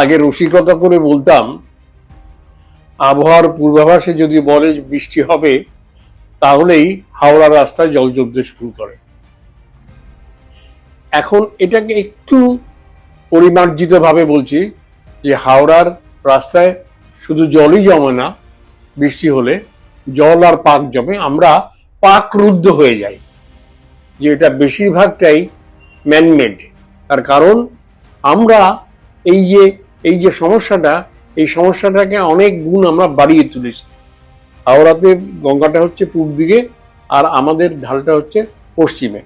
আগে রসিকতা করে বলতাম, আবহাওয়ার পূর্বাভাসে যদি বলে বৃষ্টি হবে, তাহলেই হাওড়া রাস্তায় জল জমতে শুরু করে। এখন এটাকে একটু পরিমার্জিত ভাবে বলছি যে হাওড়ার রাস্তায় শুধু জলই জমে না, বৃষ্টি হলে জল আর পাক জমে, আমরা পাক রুদ্ধ হয়ে যাই। যে এটা বেশিরভাগটাই ম্যানমেড তার কারণ, আমরা এই যে এই যে সমস্যাটা, এই সমস্যাটাকে অনেক গুণ আমরা বাড়িয়ে তুলেছি। হাওড়াতে গঙ্গাটা হচ্ছে পূর্ব দিকে আর আমাদের ঢালটা হচ্ছে পশ্চিমে।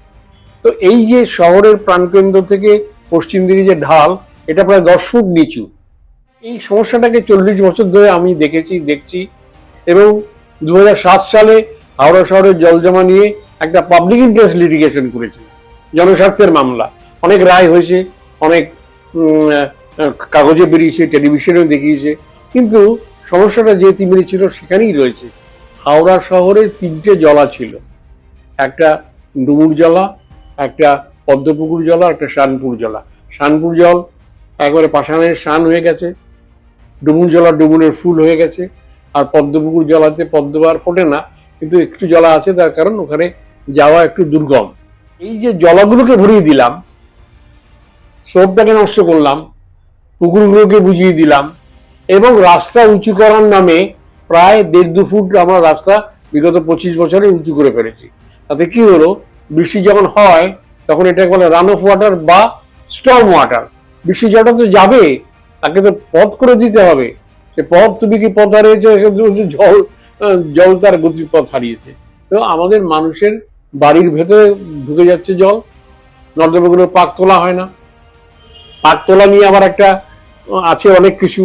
তো এই যে শহরের প্রাণকেন্দ্র থেকে পশ্চিম দিকে যে ঢাল, এটা প্রায় দশ ফুট নিচু। এই সমস্যাটাকে চল্লিশ বছর ধরে আমি দেখেছি, দেখছি এবং দু হাজার সাত সালে হাওড়া শহরের জল জমা নিয়ে একটা পাবলিক ইন্টারেস্ট লিটিগেশন করেছি, জনস্বার্থের মামলা। অনেক রায় হয়েছে, অনেক কাগজে বেরিয়েছে, টেলিভিশনেও দেখিয়েছে। কিন্তু সমস্যাটা যে তিমিরে ছিল সেখানেই রয়েছে। হাওড়া শহরে তিনটে জলা ছিল। একটা ডুমুর জলা, একটা পদ্মপুকুর জলা, একটা শানপুর জলা। শানপুর জল একবারে পাষাণের শান হয়ে গেছে। ডুমুর জলা ডুমুরের ফুল হয়ে গেছে। আর পদ্মপুকুর জলাতে পদ্মবার ফোটে না, কিন্তু একটু জলা আছে, তার কারণ ওখানে যাওয়া একটু দুর্গম। এই যে জলাগুলোকে ভরিয়ে দিলাম স্রোতটাকে নষ্ট করলাম পুকুরগুলোকে বুঝিয়ে দিলাম এবং রাস্তা উঁচু করার নামে প্রায় দেড় দু ফুট আমরা রাস্তা বিগত পঁচিশ বছরে উঁচু করে ফেলেছি। তাতে কি হলো? বৃষ্টি যখন হয়, তখন এটাকে বলে রান অফ ওয়াটার বা স্টর্ম ওয়াটার বৃষ্টি জলটা তো যাবে, তাকে তো পথ করে দিতে হবে। সে পথ তুমি কি পথ হারিয়েছো? জল জল তার গতিপথ হারিয়েছে। তো আমাদের মানুষের বাড়ির ভেতরে ঢুকে যাচ্ছে জল। নর্দমাগুলো পাক তোলা হয় না। পাক তোলা নিয়ে আবার একটা আছে অনেক কিছু।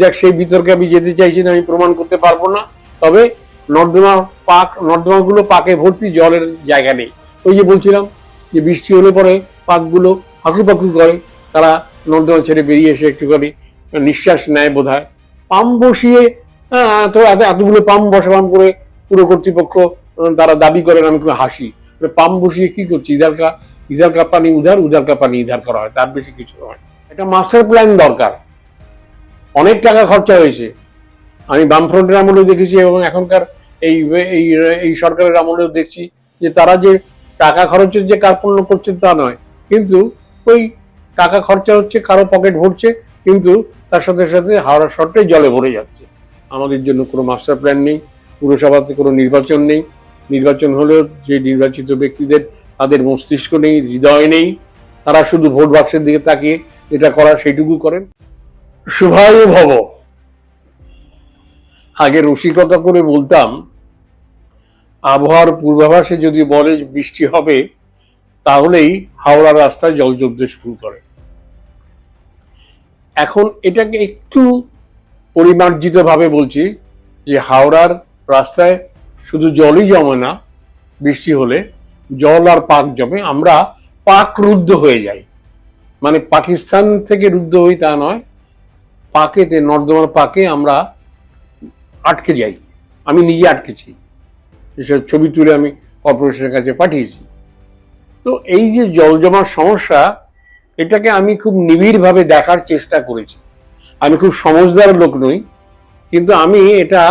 যাক, সেই বিতর্কে আমি যেতে চাইছি না, আমি প্রমাণ করতে পারব না। তবে নর্দমা পাক নর্দমাগুলো পাকে ভর্তি জলের জায়গা নেই। ওই যে বলছিলাম যে বৃষ্টি হলে পরে পাকগুলো হাঁকুপাকু করে, তারা নর্দমা ছেড়ে বেরিয়ে এসে একটুখানি নিঃশ্বাস নেয় বোধ হয় পাম্প বসিয়ে তো এত, এতগুলো পাম্প বসাবাম করে পুরো কর্তৃপক্ষ, তারা দাবি করেন, আমি হাসি। পাম্প বসিয়ে কি করছি? ইধার কা ইধার কা পানি উধার উধার কা পানি ইধার করা হয়, তার বেশি কিছু নয়। একটা মাস্টার প্ল্যান দরকার। অনেক টাকা খরচা হয়েছে। আমি বামফ্রন্টের আমলেও দেখেছি এবং এখনকার এই এই সরকারের আমলেও দেখছি যে তারা যে টাকা খরচের যে কার্পণ্য করছে তা নয়। কিন্তু ওই টাকা খরচা হচ্ছে, কারও পকেট ভরছে, কিন্তু তার সাথে সাথে হাওড়া শহরটাই জলে ভরে যাচ্ছে। আমাদের জন্য কোনো মাস্টার প্ল্যান নেই, পুরসভাতে কোনো নির্বাচন নেই। নির্বাচন হলেও যে নির্বাচিত ব্যক্তিদের তাদের মস্তিষ্ক নেই, হৃদয় নেই, তারা শুধু ভোট বাক্সের দিকে তাকিয়ে এটা করার সেইটুকু করেন। শুভায় ভব। আগে রসিকতা করে বলতাম, আবহাওয়ার পূর্বাভাসে যদি বলে বৃষ্টি হবে, তাহলেই হাওড়া রাস্তায় জল জমতে শুরু করে। এখন এটাকে একটু পরিমার্জিত ভাবে বলছি যে হাওড়ার রাস্তায় শুধু জলই জমে না, বৃষ্টি হলে জল আর পাক জমে আমরা পাক রুদ্ধ হয়ে যাই। মানে পাকিস্তান থেকে রুদ্ধ হই তা নয়, পাকেতে, নর্দমার পাকে আমরা আটকে যাই। আমি নিজে আটকেছি। এসব ছবি তুলে আমি কর্পোরেশনের কাছে পাঠিয়েছি। তো এই যে জল জমার সমস্যা, এটাকে আমি খুব নিবিড়ভাবে দেখার চেষ্টা করেছি। আমি খুব সমজদার লোক নই, কিন্তু আমি এটা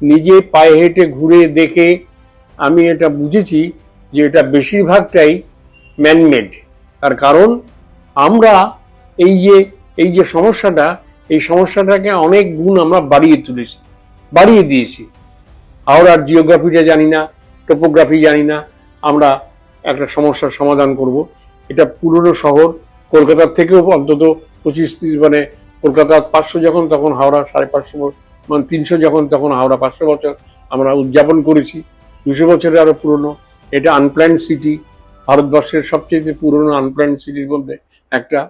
নিজে পায়ে হেঁটে ঘুরে দেখে আমি এটা বুঝেছি যে এটা বেশিরভাগটাই ম্যানমেড তার কারণ, আমরা এই যে এই যে সমস্যাটা, এই সমস্যাটাকে অনেক গুণ আমরা বাড়িয়ে তুলেছি, বাড়িয়ে দিয়েছি। হাওড়ার জিওগ্রাফিটা জানি না টোপোগ্রাফি জানি না, আমরা একটা সমস্যার সমাধান করব। এটা পুরনো শহর, কলকাতার থেকেও অন্তত পঁচিশ ত্রিশ মানে কলকাতার পাঁচশো যখন, তখন হাওড়া সাড়ে পাঁচশো মানে তিনশো যখন, তখন হাওড়া পাঁচশো বছর আমরা উদযাপন করেছি। দুশো বছরের আরও পুরনো। এটা আনপ্ল্যান্ড সিটি ভারতবর্ষের সবচেয়ে পুরনো আনপ্ল্যান্ড সিটির মধ্যে একটা।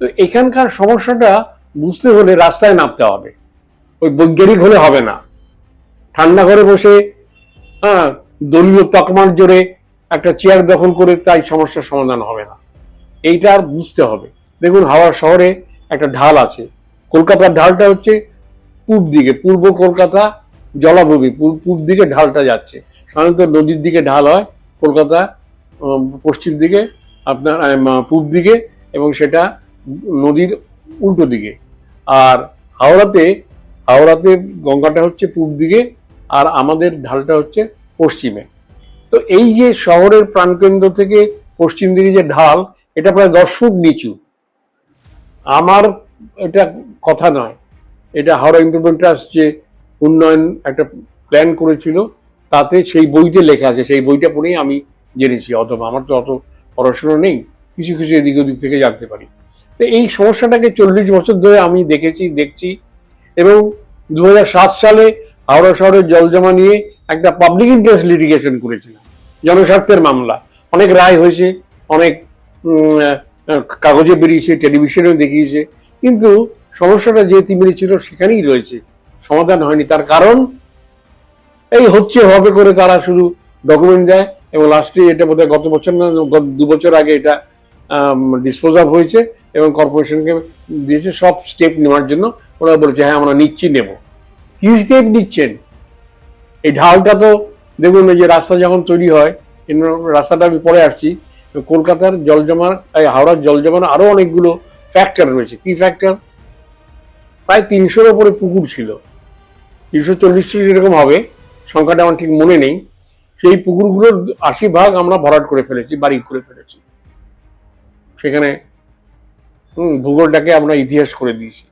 তো এখানকার সমস্যাটা বুঝতে হলে রাস্তায় নামতে হবে। ওই বৈজ্ঞানিক হলে হবে না। ঠান্ডা ঘরে বসে হ্যাঁ দলীয় তকমার জোরে একটা চেয়ার দখল করে তাই সমস্যার সমাধান হবে না। এইটা আর বুঝতে হবে। দেখুন হাওড়া শহরে একটা ঢাল আছে। কলকাতার ঢালটা হচ্ছে পূব দিকে, পূর্ব কলকাতা জলাভূমি পূর্ব দিকে ঢালটা যাচ্ছে। সাধারণত নদীর দিকে ঢাল হয় কলকাতা পশ্চিম দিকে, আপনার পূব দিকে এবং সেটা নদীর উল্টো দিকে। আর হাওড়াতে হাওড়াতে গঙ্গাটা হচ্ছে পূব দিকে আর আমাদের ঢালটা হচ্ছে পশ্চিমে। তো এই যে শহরের প্রাণকেন্দ্র থেকে পশ্চিম দিকে যে ঢাল, এটা প্রায় দশ ফুট নিচু। আমার এটা কথা নয়। এটা হাওড়া ইন্টারপ্রেন্ট ট্রাস্ট যে উন্নয়ন একটা প্ল্যান করেছিল তাতে সেই বইতে লেখা আছে, সেই বইটা পড়েই আমি জেনেছি। অথবা আমার তো অত পড়াশুনো নেই, কিছু কিছু এদিক ওদিক থেকে জানতে পারি। তো এই সমস্যাটাকে চল্লিশ বছর ধরে আমি দেখেছি, দেখছি এবং দু হাজার সাত সালে হাওড়া শহরের জল জমা নিয়ে একটা পাবলিক ইন্টারেস্ট লিটিগেশন করেছিলাম, জনস্বার্থের মামলা। অনেক রায় হয়েছে, অনেক কাগজে বেরিয়েছে, টেলিভিশনেও দেখিয়েছে। কিন্তু সমস্যাটা যে তিমিরে ছিল সেখানেই রয়েছে, সমাধান হয়নি। তার কারণ এই হচ্ছে, হবে করে তারা শুধু ডকুমেন্ট দেয়? এবং লাস্টে এটা বোধহয় গত বছর না দু বছর আগে এটা ডিসপোজ হয়েছে এবং কর্পোরেশনকে দিয়েছে, সব স্টেপ নেওয়ার জন্য ওরা বলেছে হ্যাঁ আমরা নিচ্ছি, নেব। কি স্টেপ নিচ্ছেন? এই ঢালটা তো দেখুন, এই যে রাস্তা যখন তৈরি হয় রাস্তাটা আমি পরে আসছি, কলকাতার জল জমার এই হাওড়ার জল জমার আরও অনেকগুলো ফ্যাক্টর রয়েছে। কি ফ্যাক্টর প্রায় তিনশোর ওপরে পুকুর ছিল। তিনশো চল্লিশটি এরকম হবে। সংখ্যাটা আমার ঠিক মনে নেই। সেই পুকুরগুলোর আশি ভাগ আমরা ভরাট করে ফেলেছি, বাড়ি করে ফেলেছি। সেখানে ভূগোলটাকে আমরা ইতিহাস করে দিয়েছি।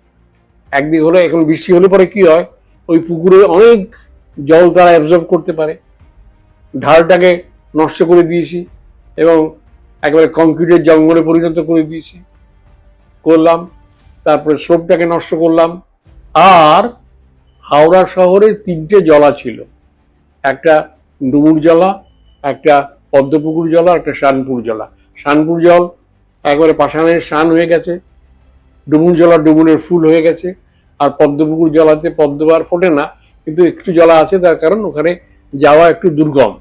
একদিক হলো, এখন বৃষ্টি হলে পরে কি হয়? ওই পুকুরে অনেক জল তারা অ্যাবজর্ব করতে পারে। ঢালটাকে নষ্ট করে দিয়েছি এবং একেবারে কংক্রিটের জঙ্গলে পরিণত করে দিয়েছি। করলাম, তারপরে স্লোপটাকে নষ্ট করলাম। আর হাওড়া শহরে তিনটে জলা ছিল। একটা ডুমুর জলা, একটা পদ্মপুকুর জলা, একটা শানপুর জলা। শানপুর জল একবারে পাষাণের শান হয়ে গেছে। ডুমুর জলা ডুমুরের ফুল হয়ে গেছে। আর পদ্মপুকুর জলাতে পদ্মবার ফোটে না, কিন্তু একটু জলা আছে, তার কারণ ওখানে যাওয়া একটু দুর্গম।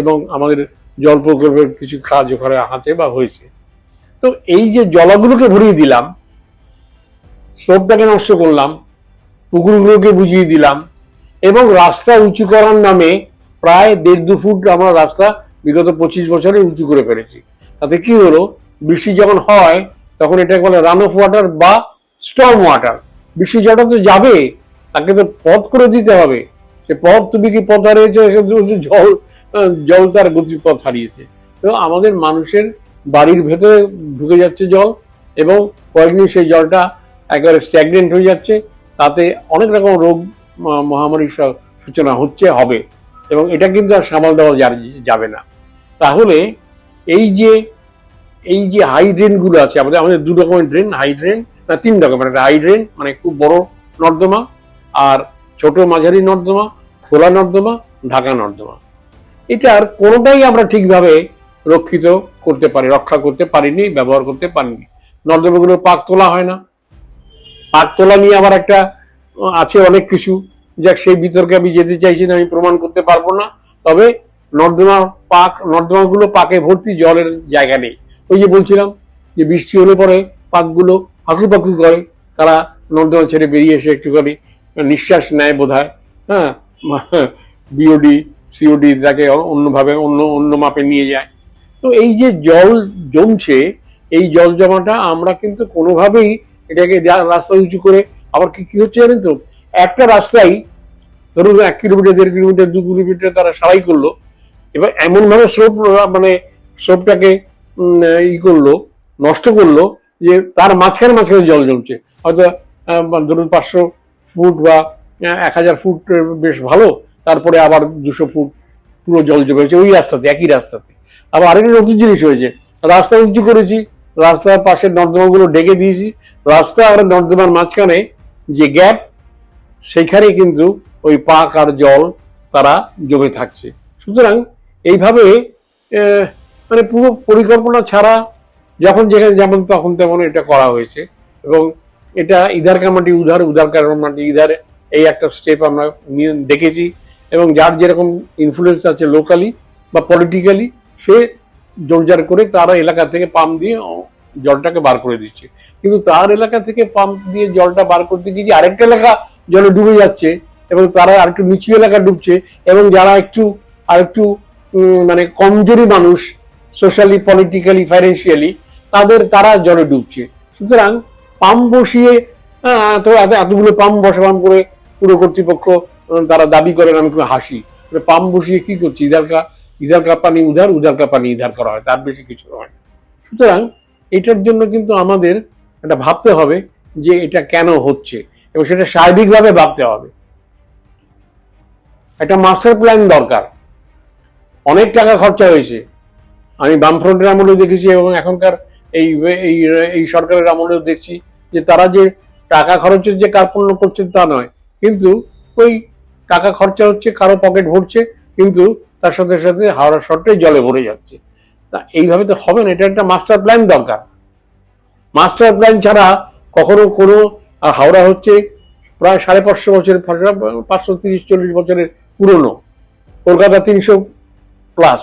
এবং আমাদের জল প্রকল্পের কিছু কাজ ওখানে হাতে বা হয়েছে। তো এই যে জলাগুলোকে ভরিয়ে দিলাম স্লোপটাকে নষ্ট করলাম, পুকুরগুলোকে বুঝিয়ে দিলাম এবং রাস্তা উঁচু করার নামে প্রায় দেড় দু ফুট আমরা রাস্তা বিগত পঁচিশ বছরে উঁচু করে ফেলেছি। তাতে কি হলো? বৃষ্টি যখন হয়, তখন এটাকে বলে রান অফ ওয়াটার বা স্টর্ম ওয়াটার বৃষ্টি জলটা তো যাবে, তাকে তো পথ করে দিতে হবে। সে পথ তুমি কি পথ হারিয়েছে? জল জল তার গতিপথ হারিয়েছে। তো আমাদের মানুষের বাড়ির ভেতরে ঢুকে যাচ্ছে জল এবং কয়েকদিন সেই জলটা একেবারে স্ট্যাগনেন্ট হয়ে যাচ্ছে। তাতে অনেক রকম রোগ মহামারীর সূচনা হচ্ছে, হবে। এবং এটা কিন্তু আর সামাল দেওয়া যাবে না। তাহলে এই যে এই যে হাই ড্রেনগুলো আছে, আমাদের আমাদের দু রকমের ড্রেন হাই ড্রেন না তিন রকমের, একটা হাই ড্রেন মানে খুব বড় নর্দমা, আর ছোট মাঝারি নর্দমা, খোলা নর্দমা, ঢাকা নর্দমা। এটার কোনোটাই আমরা ঠিকভাবে রক্ষিত করতে পারি, রক্ষা করতে পারিনি, ব্যবহার করতে পারিনি। নর্দমাগুলো পাক তোলা হয় না। পাক তোলা নিয়ে আবার একটা আছে অনেক কিছু। যাক, সেই বিতর্কে আমি যেতে চাইছি না, আমি প্রমাণ করতে পারব না। তবে নর্দমা পাক, নর্দমাগুলো পাকে ভর্তি জলের জায়গা নেই। ওই যে বলছিলাম যে বৃষ্টি হলে পরে পাকগুলো হাঁকু পাকু করে, তারা নর্দমা ছেড়ে বেরিয়ে এসে একটুখানি নিঃশ্বাস নেয় বোধ হয় হ্যাঁ বিওডি সিওডি তাকে অন্যভাবে, অন্য অন্য মাপে নিয়ে যায়। তো এই যে জল জমছে, এই জল জমাটা আমরা কিন্তু কোনোভাবেই এটাকে রাস্তা উঁচু করে আবার কি কি হচ্ছে জানেন তো? একটা রাস্তাই ধরুন এক কিলোমিটার, দেড় কিলোমিটার, দু কিলোমিটার তারা সারাই করল। এবার এমন ভাবে স্লোপ মানে স্লোপটাকে ই করল, নষ্ট করল, যে তার মাঝখানে মাঝখানে জল জমছে। হয়তো ধরুন পাঁচশো ফুট বা এক হাজার ফুট বেশ ভালো, তারপরে আবার দুশো ফুট পুরো জল জমে গেছে ওই রাস্তাতে, একই রাস্তাতে। আবার আরেকটা নতুন জিনিস হয়েছে, রাস্তা উঁচু করেছি, রাস্তার পাশে নর্দমাগুলো ডেকে দিয়েছি, রাস্তা আর নর্দমার মাঝখানে যে গ্যাপ সেখানে কিন্তু ওই পাক আর জল তারা জমে থাকছে। সুতরাং এইভাবে মানে পুরো পরিকল্পনা ছাড়া যখন যেখানে যেমন তখন তেমন এটা করা হয়েছে এবং এটা ইধার কামাটি উধার উধার কামাটি ইধার এই একটা স্টেপ আমরা দেখেছি এবং যার যেরকম ইনফ্লুয়েন্স আছে লোকালি বা পলিটিক্যালি সে জোরজার করে তারা এলাকা থেকে পাম্প দিয়ে জলটাকে বার করে দিচ্ছে। কিন্তু তার এলাকা থেকে পাম্প দিয়ে জলটা বার করতে গিয়ে আরেকটা এলাকা জলে ডুবে যাচ্ছে এবং তারা আরেকটু নিচু এলাকা ডুবছে এবং যারা একটু, আরেকটু মানে কমজোরি মানুষ সোশ্যালি পলিটিক্যালি ফাইন্যান্সিয়ালি তাদের, তারা জলে ডুবছে। সুতরাং পাম্প বসিয়ে হ্যাঁ তো এত, এতগুলো পাম্প বসাবাম করে পুরো কর্তৃপক্ষ তারা দাবি করেন, আমি খুব হাসি। পাম্প বসিয়ে কি করছি? ইধার কা ইধার কা পানি উধার উধার কা পানি ইধার করা হয়, তার বেশি কিছু নয়। সুতরাং এটার জন্য কিন্তু আমাদের এটা ভাবতে হবে যে এটা কেন হচ্ছে এবং সেটা সার্বিকভাবে ভাবতে হবে। একটা মাস্টার প্ল্যান দরকার। অনেক টাকা খরচা হয়েছে। আমি বামফ্রন্টের আমলেও দেখেছি এবং এখনকার এই এই সরকারের আমলেও দেখছি যে তারা যে টাকা খরচের যে কার্পণ্য করছে তা নয়। কিন্তু ওই টাকা খরচা হচ্ছে, কারও পকেট ভরছে, কিন্তু তার সাথে সাথে হাওড়া শহরটাই জলে ভরে যাচ্ছে। তা এইভাবে তো হবে না, এটা একটা মাস্টার প্ল্যান দরকার। মাস্টার প্ল্যান ছাড়া কখনো কোনো, আর হাওড়া হচ্ছে প্রায় সাড়ে পাঁচশো বছরের, পাঁচশো তিরিশ, চল্লিশ বছরের পুরনো। কলকাতা তিনশো প্লাস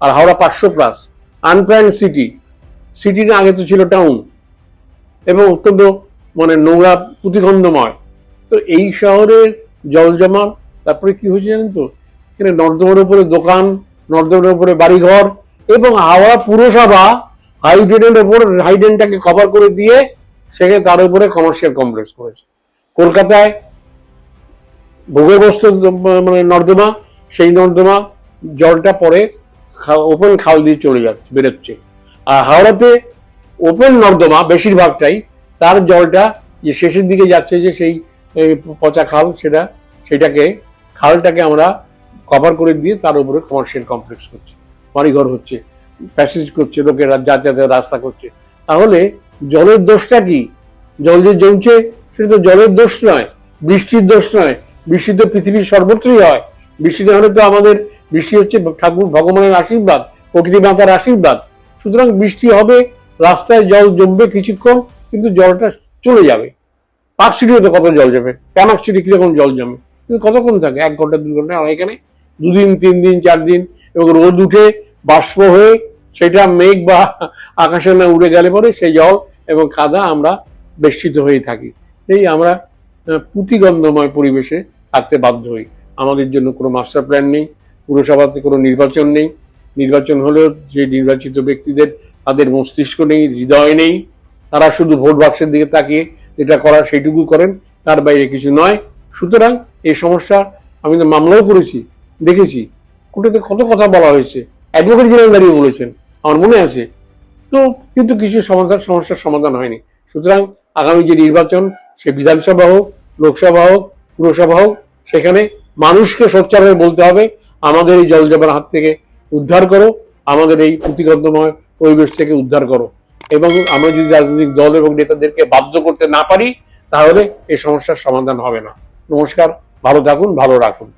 আর হাওড়া পাঁচশো প্লাস আনপ্ল্যান্ড সিটি সিটির আগে তো ছিল টাউন এবং অত্যন্ত মানে নোংরা, প্রতিগন্ধময়। তো এই শহরের জল জমা, তারপরে কি হয়েছে জানেন তো? এখানে নর্দমার উপরে দোকান, নর্দমার উপরে বাড়িঘর এবং হাওড়া পুরসভা হাইড্রেনের ওপর হাইড্রেনটাকে কভার করে দিয়ে সেখানে তার উপরে কমার্শিয়াল কমপ্লেক্স করেছে। কলকাতায় ভূগর্ভস্থ মানে নর্দমা, সেই নর্দমা জলটা পরে ওপেন খাল দিয়ে চলে যাচ্ছে, বেরোচ্ছে। আর হাওড়াতে ওপেন নর্দমা বেশিরভাগটাই তার জলটা যে শেষের দিকে যাচ্ছে যে সেই পচা খাল সেটা, সেটাকে, খালটাকে আমরা কভার করে দিয়ে তার উপরে কমার্শিয়াল কমপ্লেক্স করছে। বাড়িঘর হচ্ছে প্যাসেজ করছে, লোকেরা যাতায়াতের রাস্তা করছে। তাহলে জলের দোষটা কি? জল যে জমছে, সেটা তো জলের দোষ নয়, বৃষ্টির দোষ নয়। বৃষ্টি তো পৃথিবীর সর্বত্রই হয়। বৃষ্টিতে হলে তো আমাদের, বৃষ্টি হচ্ছে ঠাকুর ভগবানের আশীর্বাদ, প্রকৃতি মাতার আশীর্বাদ। সুতরাং বৃষ্টি হবে, রাস্তায় জল জমবে কিছুক্ষণ, কিন্তু জলটা চলে যাবে। পার্ক সিটিতে কত জল যাবে? প্যামাক সিটি কীরকম জল জমে? কিন্তু কতক্ষণ থাকে? এক ঘণ্টা, দুই ঘণ্টা? এখানে দুদিন তিন দিন চার দিন এবং রোদ উঠে বাষ্প হয়ে সেটা মেঘ বা আকাশে না উড়ে গেলে পরে সেই জল এবং কাদা আমরা বেষ্টিত হয়ে থাকি। এই আমরা পুঁতিগন্ধময় পরিবেশে থাকতে বাধ্য হই। আমাদের জন্য কোনো মাস্টার প্ল্যান নেই, পুরসভাতে কোনো নির্বাচন নেই। নির্বাচন হলেও যে নির্বাচিত ব্যক্তিদের, তাদের মস্তিষ্ক নেই, হৃদয় নেই, তারা শুধু ভোট বাক্সের দিকে তাকিয়ে যেটা করার সেইটুকু করেন, তার বাইরে কিছু নয়। সুতরাং এই সমস্যা আমি তো মামলাও করেছি, দেখেছি। কোর্টেতে কত কথা বলা হয়েছে। অ্যাডভোকেট জেনারেল দাঁড়িয়ে বলেছেন। আমার মনে আছে। তো কিন্তু কিছু সমাধান সমস্যার সমাধান হয়নি। সুতরাং আগামী যে নির্বাচন, সে বিধানসভা হোক, লোকসভা হোক, পুরসভা হোক, সেখানে মানুষকে সোচ্চার হয়ে বলতে হবে, আমাদের এই জল জমার হাত থেকে উদ্ধার করো, আমাদের এই প্রতিগন্ধময় পরিবেশ থেকে উদ্ধার করো। এবং আমরা যদি রাজনৈতিক দল এবং নেতাদেরকে বাধ্য করতে না পারি, তাহলে এই সমস্যার সমাধান হবে না। নমস্কার, ভালো থাকুন, ভালো রাখুন।